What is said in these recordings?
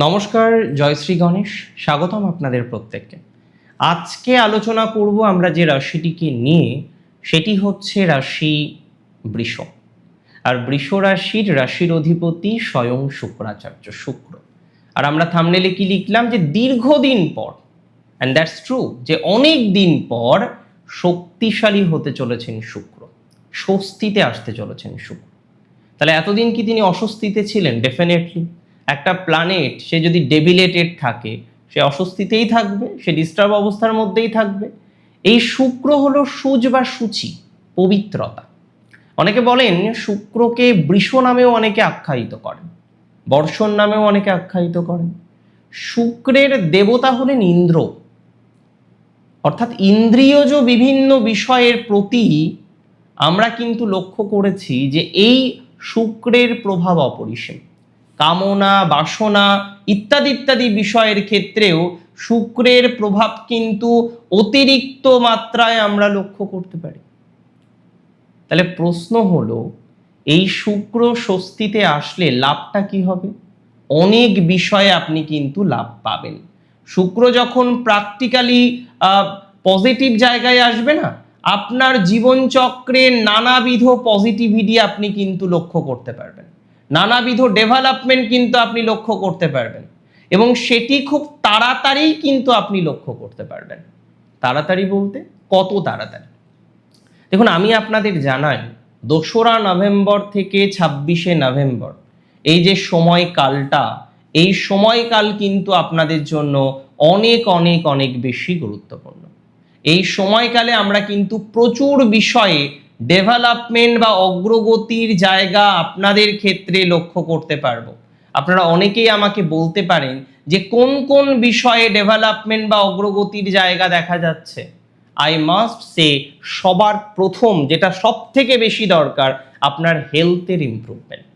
নমস্কার জয়শ্রী গণেশ। স্বাগতম আপনাদের প্রত্যেককে। আজকে আলোচনা করব আমরা যে রাশিটিকে নিয়ে, সেটি হচ্ছে রাশি বৃষ। আর বৃষ রাশির রাশির অধিপতি স্বয়ং শুক্রাচার্য শুক্র। আর আমরা থামনেলে কি লিখলাম? যে দীর্ঘদিন পর অ্যান্ড দ্যাটস ট্রু যে অনেক দিন পর শক্তিশালী হতে চলেছেন শুক্র। স্বস্তিতে আসতে চলেছেন শুক্র। তাহলে এতদিন কি তিনি অস্বস্তিতে ছিলেন? ডেফিনেটলি একটা প্ল্যানেট সে যদি ডেবিলেটেড থাকে, সে অস্বস্তিতেই থাকবে, সে ডিস্টার্ব অবস্থার মধ্যেই থাকবে। এই শুক্র হলো সুজ বা সূচি, পবিত্রতা। অনেকে বলেন শুক্রকে বৃষ নামেও অনেকে আখ্যায়িত করেন, বর্ষণ নামেও অনেকে আখ্যায়িত করেন। শুক্রের দেবতা হলেন ইন্দ্র। অর্থাৎ ইন্দ্রিয়জ বিভিন্ন বিষয়ের প্রতি আমরা কিন্তু লক্ষ্য করেছি যে এই শুক্রের প্রভাব অপরিসীম। কামনা, বাসনা ইত্যাদি ইত্যাদি বিষয়ের ক্ষেত্রেও শুক্রের প্রভাব কিন্তু অতিরিক্ত মাত্রায় আমরা লক্ষ্য করতে পারি। তাহলে প্রশ্ন হলো, এই শুক্র স্বস্তিতে আসলে লাভটা কি হবে? অনেক বিষয়ে আপনি কিন্তু লাভ পাবেন। শুক্র যখন প্র্যাকটিক্যালি পজিটিভ জায়গায় আসবে না, আপনার জীবনচক্রে নানাবিধ পজিটিভিটি আপনি কিন্তু লক্ষ্য করতে পারবেন। নানাবিধ ডেভেলপমেন্ট কিন্তু আপনি লক্ষ্য করতে পারবেন। এবং সেটি খুব তাড়াতাড়ি কিন্তু আপনি লক্ষ্য করতে পারবেন। তাড়াতাড়ি বলতে কত তাড়াতাড়ি? দেখুন, আমি আপনাদের জানাই, দোসরা নভেম্বর থেকে ছাব্বিশে নভেম্বর, এই যে সময়কালটা, এই সময়কাল কিন্তু আপনাদের জন্য অনেক অনেক অনেক বেশি গুরুত্বপূর্ণ। এই সময়কালে আমরা কিন্তু প্রচুর বিষয়ে ডেভেলপমেন্ট বা অগ্রগতির জায়গা আপনাদের ক্ষেত্রে লক্ষ্য করতে পারব। আপনারা অনেকেই আমাকে বলতে পারেন যে কোন কোন বিষয়ে ডেভেলপমেন্ট বা অগ্রগতির জায়গা দেখা যাচ্ছে। আই মাস্ট সে সবার প্রথম যেটা সব থেকে বেশি দরকার আপনার হেলথের ইমপ্রুভমেন্ট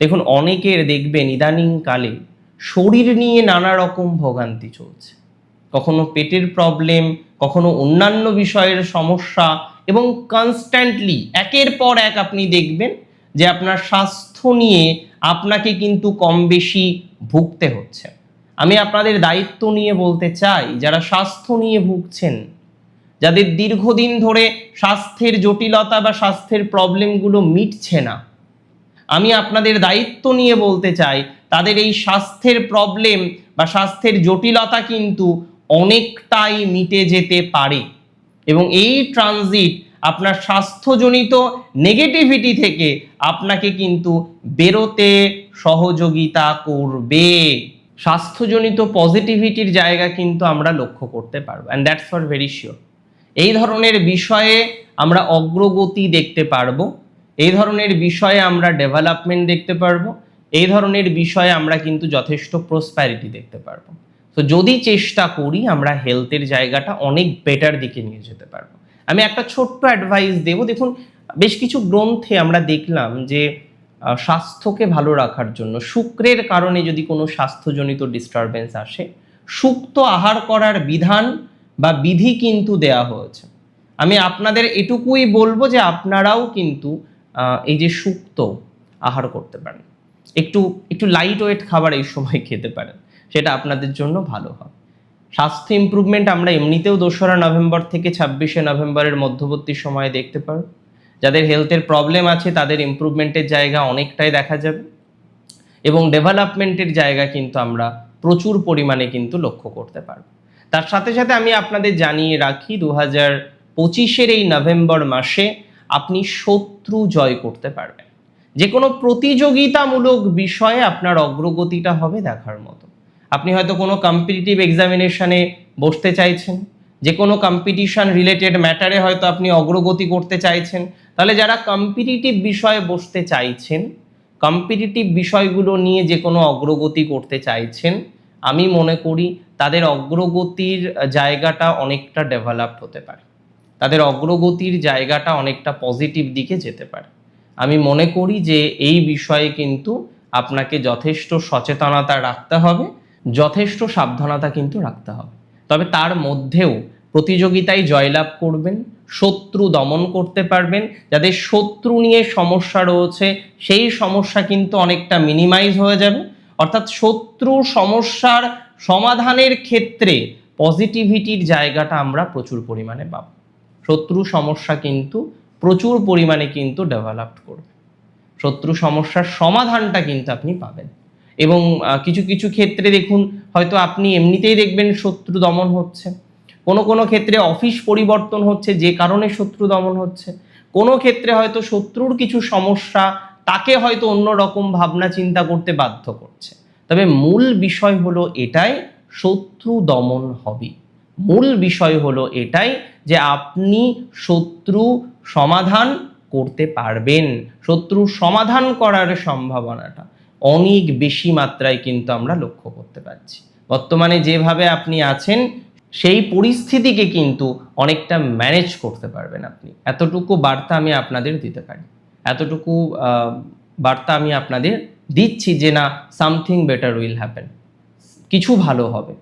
দেখুন, অনেকের দেখবেন ইদানিংকালে শরীর নিয়ে নানা রকম ভোগান্তি চলছে। কখনো পেটের প্রবলেম কখনো অন্যান্য বিষয়ের সমস্যা এবং কনস্ট্যান্টলি একের পর এক আপনি দেখবেন যে আপনার স্বাস্থ্য নিয়ে আপনাকে কিন্তু কম বেশি ভুগতে হচ্ছে। আমি আপনাদের দায়িত্ব নিয়ে বলতে চাই, যারা স্বাস্থ্য নিয়ে ভুগছেন, যাদের দীর্ঘদিন ধরে স্বাস্থ্যের জটিলতা বা স্বাস্থ্যের প্রবলেমগুলো মিটছে না, আমি আপনাদের দায়িত্ব নিয়ে বলতে চাই, তাদের এই স্বাস্থ্যের প্রবলেম বা স্বাস্থ্যের জটিলতা কিন্তু অনেকটাই মিটে যেতে পারে। এবং এই ট্রানজিট আপনার স্বাস্থ্যজনিত নেগেটিভিটি থেকে আপনাকে কিন্তু বেরোতে সহযোগিতা করবে। স্বাস্থ্যজনিত পজিটিভিটির জায়গা কিন্তু আমরা লক্ষ্য করতে পারব and that's for very sure এই ধরনের বিষয়ে আমরা অগ্রগতি দেখতে পারব, এই ধরনের বিষয়ে আমরা ডেভেলপমেন্ট দেখতে পারব, এই ধরনের বিষয়ে আমরা কিন্তু যথেষ্ট প্রসপ্যারিটি দেখতে পারব। তো যদি চেষ্টা করি, আমরা হেলথের জায়গাটা অনেক বেটার দিকে নিয়ে যেতে পারব। আমি একটা ছোট্ট অ্যাডভাইস দেব। দেখুন, বেশ কিছু গ্রন্থে আমরা দেখলাম যে স্বাস্থ্যকে ভালো রাখার জন্য, শুক্রের কারণে যদি কোনো স্বাস্থ্যজনিত ডিস্টারবেন্স আসে, সুক্ত আহার করার বিধান বা বিধি কিন্তু দেয়া হয়েছে। আমি আপনাদের এটুকুই বলব যে, আপনারাও কিন্তু এই যে সুক্ত আহার করতে পারেন। একটু একটু লাইট ওয়েট খাবার এই সময় খেতে পারেন। সেটা আপনাদের জন্য ভালো হয় স্বাস্থ্য ইমপ্রুভমেন্ট আমরা এমনিতেও দোসরা নভেম্বর থেকে ছাব্বিশে নভেম্বরের মধ্যবর্তী সময়ে দেখতে পারব। যাদের হেলথের প্রবলেম আছে, তাদের ইমপ্রুভমেন্টের জায়গা অনেকটাই দেখা যাবে। এবং ডেভেলপমেন্টের জায়গা কিন্তু আমরা প্রচুর পরিমাণে কিন্তু লক্ষ্য করতে পারব। তার সাথে সাথে আমি আপনাদের জানিয়ে রাখি দু হাজার পঁচিশের এই নভেম্বর মাসে আপনি শত্রু জয় করতে পারবেন। যে কোনো প্রতিযোগিতামূলক বিষয়ে আপনার অগ্রগতিটা হবে দেখার মতো। আপনি হয়তো কোনো কম্পিটিটিভ এক্সামিনেশনে বসতে চাইছেন যে কোনো কম্পিটিশন রিলেটেড ম্যাটারে হয়তো আপনি অগ্রগতি করতে চাইছেন। তাহলে যারা কম্পিটিটিভ বিষয়ে বসতে চাইছেন কম্পিটিটিভ বিষয়গুলো নিয়ে যে কোনো অগ্রগতি করতে চাইছেন, আমি মনে করি তাদের অগ্রগতির জায়গাটা অনেকটা ডেভেলপড হতে পারে। তাদের অগ্রগতির জায়গাটা অনেকটা পজিটিভ দিকে যেতে পারে। আমি মনে করি যে এই বিষয়ে কিন্তু আপনাকে যথেষ্ট সচেতনতা রাখতে হবে। যথেষ্ট সাবধানতা কিন্তু রাখতে হবে। তবে তার মধ্যেও প্রতিযোগিতায় জয়লাভ করবেন, শত্রু দমন করতে পারবেন, যাদের শত্রু নিয়ে সমস্যা রয়েছে, সেই সমস্যা কিন্তু অনেকটা মিনিমাইজ হয়ে যাবে। অর্থাৎ শত্রু সমস্যার সমাধানের ক্ষেত্রে পজিটিভিটির জায়গাটা আমরা প্রচুর পরিমাণে পাব। শত্রু সমস্যা কিন্তু প্রচুর পরিমাণে কিন্তু ডেভেলপড করবে। শত্রু সমস্যার সমাধানটা কিন্তু আপনি পাবেন। এবং কিছু কিছু ক্ষেত্রে দেখুন, হয়তো আপনি এমনিতেই দেখবেন শত্রু দমন হচ্ছে। কোনো কোনো ক্ষেত্রে অফিস পরিবর্তন হচ্ছে, যে কারণে শত্রু দমন হচ্ছে। কোনো ক্ষেত্রে হয়তো শত্রুর কিছু সমস্যা, তাকে হয়তো অন্য রকম ভাবনা চিন্তা করতে বাধ্য করছে। তবে মূল বিষয় হলো এটাই, শত্রু দমন হবে। মূল বিষয় হলো এটাই, যে আপনি শত্রু সমাধান করতে পারবেন। শত্রুর সমাধান করার সম্ভাবনাটা। অনেক বেশি মাত্রায় কিন্তু আমরা লক্ষ্য করতে পারছি। বর্তমানে যেভাবে আপনি আছেন, সেই পরিস্থিতিকে কিন্তু অনেকটা ম্যানেজ করতে পারবেন আপনি। এতটুকু বার্তা আমি আপনাদের দিতে পারি। এতটুকু বার্তা আমি আপনাদের দিচ্ছি যে না সামথিং বেটার উইল হ্যাপেন কিছু ভালো হবে,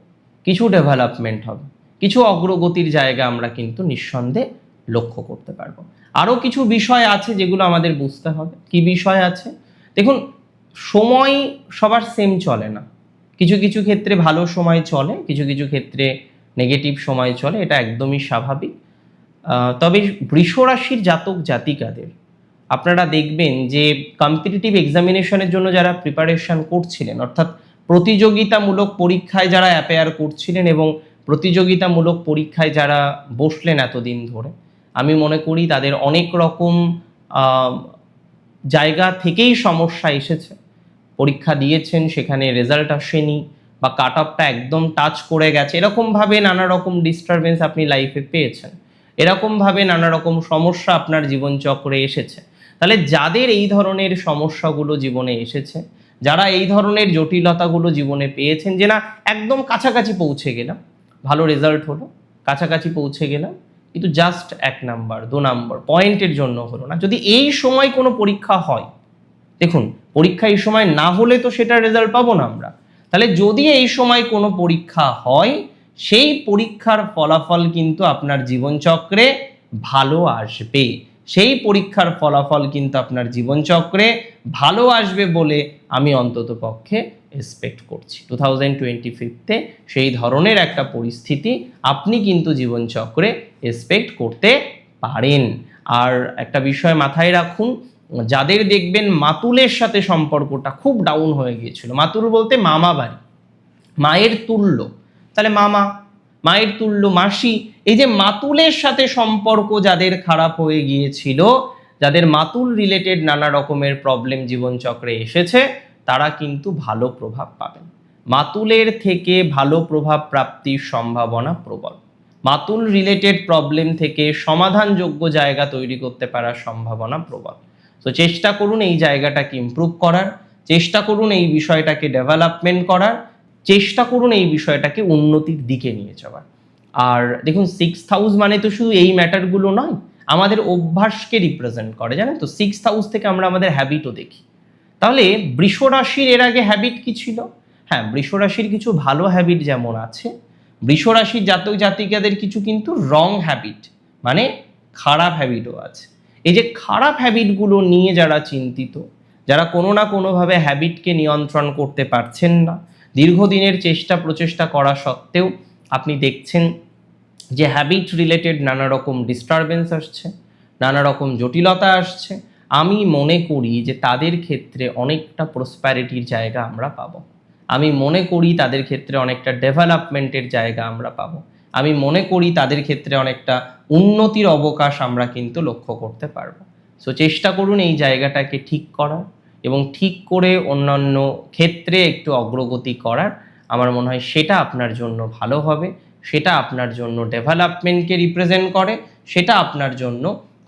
কিছু ডেভেলপমেন্ট হবে, কিছু অগ্রগতির জায়গা আমরা কিন্তু নিঃসন্দেহে লক্ষ্য করতে পারব। আরও কিছু বিষয় আছে যেগুলো আমাদের বুঝতে হবে। কি বিষয় আছে? দেখুন সময় সবার সেম চলে না। কিছু কিছু ক্ষেত্রে ভালো সময় চলে, কিছু কিছু ক্ষেত্রে নেগেটিভ সময় চলে, এটা একদমই স্বাভাবিক। তবে বৃষ রাশির জাতক জাতিকাদের, আপনারা দেখবেন যে কম্পিটিটিভ এক্সামিনেশনের জন্য যারা প্রিপারেশন করছিলেন, অর্থাৎ প্রতিযোগিতামূলক পরীক্ষায় যারা অ্যাপেয়ার করছিলেন এবং প্রতিযোগিতামূলক পরীক্ষায় যারা বসলেন এতদিন ধরে, আমি মনে করি তাদের অনেক রকম জায়গা থেকেই সমস্যা এসেছে। পরীক্ষা দিয়েছেন, সেখানে রেজাল্ট আসেনি বা কাট অফটা একদম টাচ করে গেছে। এরকমভাবে নানা রকম ডিস্টারবেন্স আপনি লাইফে পেয়েছেন। এরকমভাবে নানা রকম সমস্যা আপনার জীবনচক্রে এসেছে। তাহলে যাদের এই ধরনের সমস্যাগুলো জীবনে এসেছে, যারা এই ধরনের জটিলতাগুলো জীবনে পেয়েছেন যে না, একদম কাছাকাছি পৌঁছে গেলাম। ভালো রেজাল্ট হলো, কাছাকাছি পৌঁছে গেলাম। কিন্তু জাস্ট এক নাম্বার দু নাম্বার পয়েন্টের জন্য হলো না। যদি এই সময় কোনো পরীক্ষা হয়, দেখুন, পরীক্ষা এই সময় না হলে তো সেটা রেজাল্ট পাবো না আমরা। তাহলে যদি এই সময় কোনো পরীক্ষা হয়, সেই পরীক্ষার ফলাফল কিন্তু আপনার জীবনচক্রে ভালো আসবে। সেই পরীক্ষার ফলাফল কিন্তু আপনার জীবনচক্রে ভালো আসবে বলে আমি অন্তত পক্ষে এক্সপেক্ট করছি। টু থাউজেন্ড টোয়েন্টি ফিফতে সেই ধরনের একটা পরিস্থিতি আপনি কিন্তু জীবনচক্রে এক্সপেক্ট করতে পারেন। আর একটা বিষয় মাথায় রাখুন, যাদের দেখবেন মাতুলের সাথে সম্পর্কটা খুব ডাউন হয়ে গিয়েছিল, মাতুল বলতে মামা বাড়ি, মায়ের তুল্য। তাহলে মামা, মায়ের তুল্য, মাসি, এই যে মাতুলের সাথে সম্পর্ক যাদের খারাপ হয়ে গিয়েছিল, যাদের মাতুল রিলেটেড নানা রকমের প্রবলেম জীবনচক্রে এসেছে, তারা কিন্তু ভালো প্রভাব পাবেন। মাতুলের থেকে ভালো প্রভাব প্রাপ্তির সম্ভাবনা প্রবল। মাতুল রিলেটেড প্রবলেম থেকে সমাধানযোগ্য জায়গা তৈরি করতে পারার সম্ভাবনা প্রবল। তো চেষ্টা করুন এই জায়গাটাকে ইমপ্রুভ করার, চেষ্টা করুন এই বিষয়টাকে ডেভেলপমেন্ট করার, চেষ্টা করুন এই বিষয়টাকে উন্নতির দিকে নিয়ে যাওয়ার। আর দেখুন সিক্স হাউস মানে তো শুধু এই ম্যাটারগুলো নয়, আমাদের অভ্যাসকে রিপ্রেজেন্ট করে, জানেন তো? সিক্স হাউস থেকে আমরা আমাদের হ্যাবিটও দেখি। তাহলে বৃষ রাশির এর আগে হ্যাবিট কি ছিল? হ্যাঁ বৃষ রাশির কিছু ভালো হ্যাবিট যেমন আছে বৃষ রাশির জাতক জাতিকাদের কিছু কিন্তু রং হ্যাবিট মানে খারাপ হ্যাবিটও আছে। এই যে খারাপ হ্যাবিটগুলো নিয়ে যারা চিন্তিত, যারা কোনো না কোনোভাবে হ্যাবিটকে নিয়ন্ত্রণ করতে পারছেন না, দীর্ঘদিনের চেষ্টা প্রচেষ্টা করা সত্ত্বেও আপনি দেখছেন যে হ্যাবিট রিলেটেড নানা রকম ডিস্টারবেন্স আসছে নানা রকম জটিলতা আসছে। আমি মনে করি যে তাদের ক্ষেত্রে অনেকটা প্রসপ্যারিটির জায়গা আমরা পাবো। আমি মনে করি তাদের ক্ষেত্রে অনেকটা ডেভেলপমেন্টের জায়গা আমরা পাবো। আমি মনে করি তাদের ক্ষেত্রে অনেকটা উন্নতির অবকাশ আমরা কিন্তু লক্ষ্য করতে পারব। সো চেষ্টা করুন এই জায়গাটাকে ঠিক করার এবং ঠিক করে অন্যান্য ক্ষেত্রে একটু অগ্রগতি করার। আমার মনে হয় সেটা আপনার জন্য ভালো হবে, সেটা আপনার জন্য ডেভেলপমেন্টকে রিপ্রেজেন্ট করে, সেটা আপনার জন্য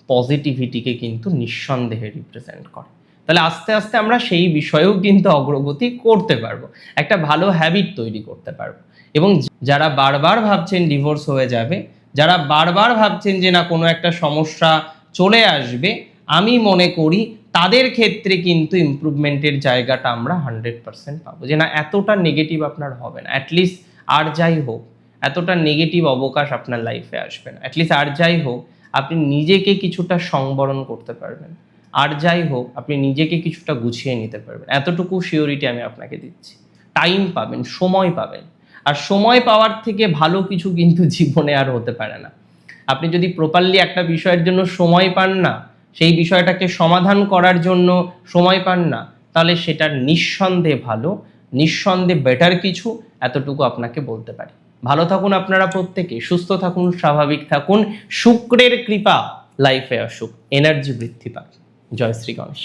পজিটিভিটিকে কিন্তু নিঃসন্দেহে রিপ্রেজেন্ট করে। তাহলে আস্তে আস্তে আমরা সেই বিষয়েও কিন্তু অগ্রগতি করতে পারব। একটা ভালো হ্যাবিট তৈরি করতে পারব। এবং যারা বারবার ভাবছেন ডিভোর্স হয়ে যাবে, যারা বারবার ভাবছেন যে না, কোনো একটা সমস্যা চলে আসবে, আমি মনে করি তাদের ক্ষেত্রে কিন্তু ইমপ্রুভমেন্টের জায়গাটা আমরা হান্ড্রেড পার্সেন্ট পাবো। যে না, এতটা নেগেটিভ আপনার হবে না। অ্যাটলিস্ট আর যাই হোক, এতটা নেগেটিভ অবকাশ আপনার লাইফে আসবে না। অ্যাটলিস্ট আর যাই হোক, আপনি নিজেকে কিছুটা সংবরণ করতে পারবেন। আর যাই হোক, আপনি নিজেকে কিছুটা গুছিয়ে নিতে পারবেন। এতটুকু শিওরিটি আমি আপনাকে দিচ্ছি। টাইম পাবেন, সময় পাবেন। আর সময় পাওয়ার থেকে ভালো কিছু কিন্তু জীবনে আর হতে পারে না। আপনি যদি প্রপারলি একটা বিষয়ের জন্য সময় পান না, সেই বিষয়টাকে সমাধান করার জন্য সময় পান না, তাহলে সেটার নিঃসন্দেহে ভালো, নিঃসন্দেহে বেটার কিছু এতটুকু আপনাকে বলতে পারি। ভালো থাকুন আপনারা প্রত্যেকে, সুস্থ থাকুন, স্বাভাবিক থাকুন, শুক্রের কৃপা লাইফে আসুক এনার্জি বৃদ্ধি পাক। জয় শ্রী গণেশ